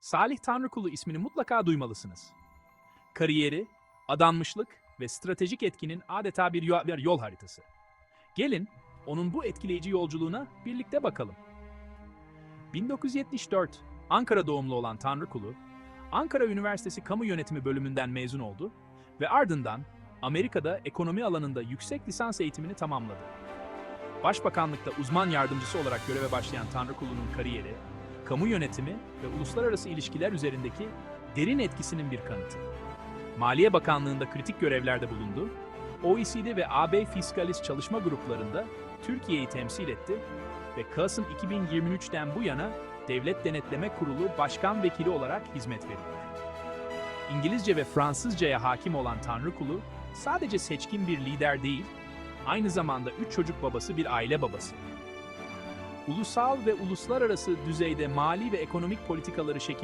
Salih Tanrıkulu ismini mutlaka duymalısınız. Kariyeri, adanmışlık ve stratejik etkinin adeta bir yo- bir yol haritası. Gelin, onun bu etkileyici yolculuğuna birlikte bakalım. 1974, Ankara doğumlu olan Tanrıkulu, Ankara Üniversitesi Kamu Yönetimi bölümünden mezun oldu ve ardından Amerika'da ekonomi alanında yüksek lisans eğitimini tamamladı. Başbakanlıkta uzman yardımcısı olarak göreve başlayan Tanrıkulu'nun kariyeri, kamu yönetimi ve uluslararası ilişkiler üzerindeki derin etkisinin bir kanıtı. Maliye Bakanlığı'nda kritik görevlerde bulundu, OECD ve AB Fiskalis çalışma gruplarında Türkiye'yi temsil etti ve Kasım 2023'ten bu yana Devlet Denetleme Kurulu Başkan Vekili olarak hizmet veriyor. İngilizce ve Fransızcaya hakim olan Tanrıkulu, sadece seçkin bir lider değil, aynı zamanda üç çocuk babası bir aile babası. Ulusal ve uluslararası düzeyde mali ve ekonomik politikaları şekil